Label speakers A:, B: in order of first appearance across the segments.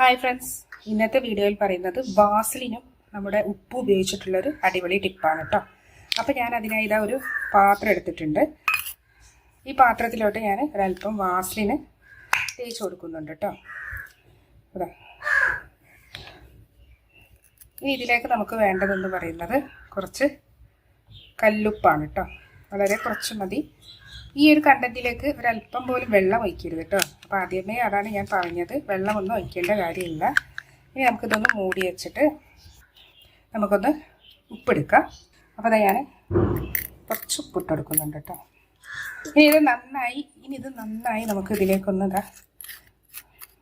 A: Hi friends ഇന്നത്തെ വീഡിയോയിൽ പറയുന്നത് വാസലിനും നമ്മുടെ ഉപ്പ് ഉപയോഗിച്ചിട്ടുള്ളൊരു അടിപൊളി ടിപ്പാണ് കേട്ടോ അപ്പോൾ ഞാൻ അതിനായി ഇതാ ഒരു പാത്രം എടുത്തിട്ടുണ്ട്. ഈ പാത്രത്തിലോട്ട് ഞാൻ ഒരല്പം വാസലിന് തേച്ച് കൊടുക്കുന്നുണ്ട് കേട്ടോ അതാ ഇനി ഇതിലേക്ക് നമുക്ക് വേണ്ടതെന്ന് പറയുന്നത് കുറച്ച് കല്ലുപ്പാണ് കേട്ടോ വളരെ കുറച്ച് മതി. ഈ ഒരു കണ്ടന്റിലേക്ക് ഒരല്പം പോലും വെള്ളം ഒഴിക്കരുത് കേട്ടോ. അപ്പോൾ ആദ്യമേ അതാണ് ഞാൻ പറഞ്ഞത്. വെള്ളമൊന്നും ഒഴിക്കേണ്ട കാര്യമില്ല. ഇനി നമുക്കിതൊന്ന് മൂടി വെച്ചിട്ട് നമുക്കൊന്ന് ഉപ്പെടുക്കാം. അപ്പോൾ അതാ ഞാൻ കുറച്ച് ഉപ്പിട്ട് കൊടുക്കുന്നുണ്ട് കേട്ടോ. ഇനി ഇത് നന്നായി ഇനി ഇത് നന്നായി നമുക്ക് ഇതിലേക്കൊന്ന് ഇതാ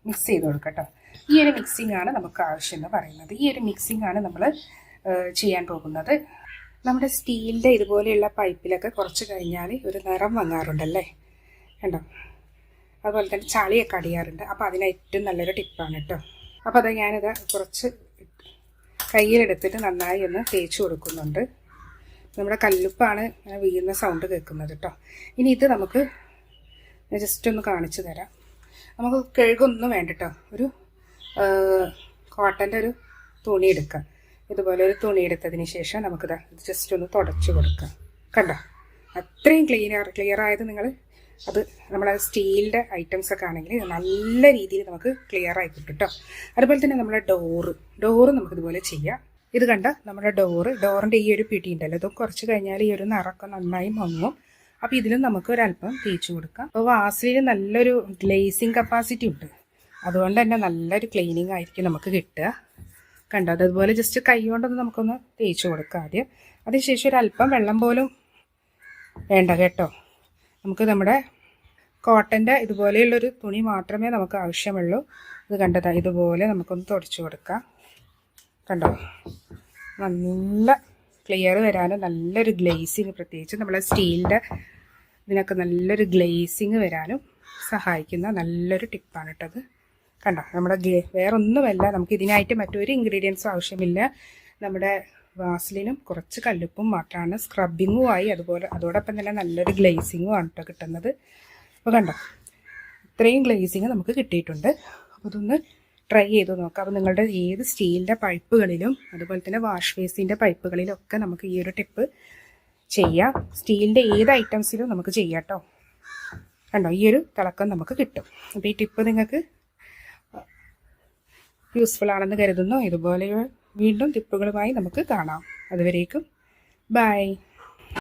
A: മിക്സ് ചെയ്ത് കൊടുക്കട്ടോ കേട്ടോ. ഈ ഒരു മിക്സിംഗ് ആണ് നമുക്ക് ആവശ്യം എന്ന് പറയുന്നത്. ഈ ഒരു മിക്സിംഗ് ആണ് നമ്മൾ ചെയ്യാൻ പോകുന്നത്. നമ്മുടെ സ്റ്റീലിന്റെ ഇതുപോലെയുള്ള പൈപ്പിലൊക്കെ കുറച്ച് കഴിഞ്ഞാൽ ഒരു നിറം വന്നാറുണ്ടല്ലേ കണ്ടോ? അതുപോലെ തന്നെ ചളിയൊക്കെ അടിയാറുണ്ട്. അപ്പോൾ അതിന് ഏറ്റവും നല്ലൊരു ടിപ്പാണ് കേട്ടോ. അപ്പോൾ അത് ഞാനിത് കുറച്ച് കയ്യിലെടുത്തിട്ട് നന്നായി ഒന്ന് തേച്ച് കൊടുക്കുന്നുണ്ട്. നമ്മുടെ കല്ലുപ്പാണ് വീഴുന്ന സൗണ്ട് കേൾക്കുന്നത് കേട്ടോ. ഇനി ഇത് നമുക്ക് ജസ്റ്റ് ഒന്ന് കാണിച്ചു തരാം. നമുക്ക് കഴുകൊന്നും വേണ്ട കേട്ടോ. ഒരു കോട്ടന്റെ ഒരു തുണി എടുക്കാം. ഇതുപോലെ ഒരു തുണി എടുത്തതിന് ശേഷം നമുക്കിത് ജസ്റ്റ് ഒന്ന് തുടച്ച് കൊടുക്കാം. കണ്ടോ? അത്രയും ക്ലീൻ ക്ലിയർ ആയത് നിങ്ങൾ അത് നമ്മളെ സ്റ്റീലിന്റെ ഐറ്റംസ് ഒക്കെ ആണെങ്കിൽ നല്ല രീതിയിൽ നമുക്ക് ക്ലിയർ ആയി കിട്ടും കേട്ടോ അതുപോലെ തന്നെ നമ്മുടെ ഡോറ് ഡോറ് നമുക്കിതുപോലെ ചെയ്യാം. ഇത് കണ്ട നമ്മുടെ ഡോറ് ഡോറിന്റെ ഈ ഒരു പിടി ഉണ്ടല്ലോ ഇത് കുറച്ച് കഴിഞ്ഞാൽ ഈ ഒരു നിറക്കം നന്നായി മങ്ങും. അപ്പോൾ ഇതിലും നമുക്ക് ഒരല്പം തേച്ച് കൊടുക്കാം. അപ്പോൾ വാസലിന് നല്ലൊരു ഗ്ലേസിങ് കപ്പാസിറ്റി ഉണ്ട്. അതുകൊണ്ട് തന്നെ നല്ലൊരു ക്ലീനിങ് ആയിരിക്കും നമുക്ക് കിട്ടുക. കണ്ടോ? അതുപോലെ ജസ്റ്റ് കൈ കൊണ്ടൊന്ന് നമുക്കൊന്ന് തേച്ച് കൊടുക്കാം ആദ്യം. അതിനുശേഷം ഒരു അല്പം വെള്ളം പോലും വേണ്ട കേട്ടോ. നമുക്ക് നമ്മുടെ കോട്ടന്റെ ഇതുപോലെയുള്ളൊരു തുണി മാത്രമേ നമുക്ക് ആവശ്യമുള്ളൂ. ഇത് കണ്ടതാ ഇതുപോലെ നമുക്കൊന്ന് തുടച്ചു കൊടുക്കാം. കണ്ടോ? നല്ല ക്ലിയർ വരാനും നല്ലൊരു ഗ്ലേസിങ് പ്രത്യേകിച്ച് നമ്മളെ സ്റ്റീലിന്റെ ഇതിനൊക്കെ നല്ലൊരു ഗ്ലേസിങ് വരാനും സഹായിക്കുന്ന നല്ലൊരു ടിപ്പാണ് കേട്ടത് കണ്ടോ നമ്മുടെ വേറെ ഒന്നുമല്ല നമുക്ക് ഇതിനായിട്ട് മറ്റൊരു ഇൻഗ്രീഡിയൻസും ആവശ്യമില്ല. നമ്മുടെ വാസലിനും കുറച്ച് കല്ലുപ്പും മാത്രമാണ് സ്ക്രബിങ്ങും ആയി അതുപോലെ അതോടൊപ്പം തന്നെ നല്ലൊരു ഗ്ലേസിങ്ങും ആണ് കേട്ടോ കിട്ടുന്നത്. അപ്പോൾ കണ്ടോ ഇത്രയും ഗ്ലേസിങ് നമുക്ക് കിട്ടിയിട്ടുണ്ട്. അപ്പോൾ ഇതൊന്ന് ട്രൈ ചെയ്ത് നോക്കാം. അപ്പോൾ നിങ്ങളുടെ ഏത് സ്റ്റീലിന്റെ പൈപ്പുകളിലും അതുപോലെ തന്നെ വാഷ് ബേസിന്റെ പൈപ്പുകളിലും ഒക്കെ നമുക്ക് ഈ ഒരു ടിപ്പ് ചെയ്യാം. സ്റ്റീലിന്റെ ഏത് ഐറ്റംസിലും നമുക്ക് ചെയ്യാം കേട്ടോ കണ്ടോ ഈ ഒരു തിളക്കം നമുക്ക് കിട്ടും. അപ്പോൾ ഈ ടിപ്പ് നിങ്ങൾക്ക് യൂസ്ഫുൾ ആണെന്ന് കരുതുന്നു. ഇതുപോലെ വീണ്ടും ടിപ്പുകളുമായി നമുക്ക് കാണാം. അതുവരേക്കും ബൈ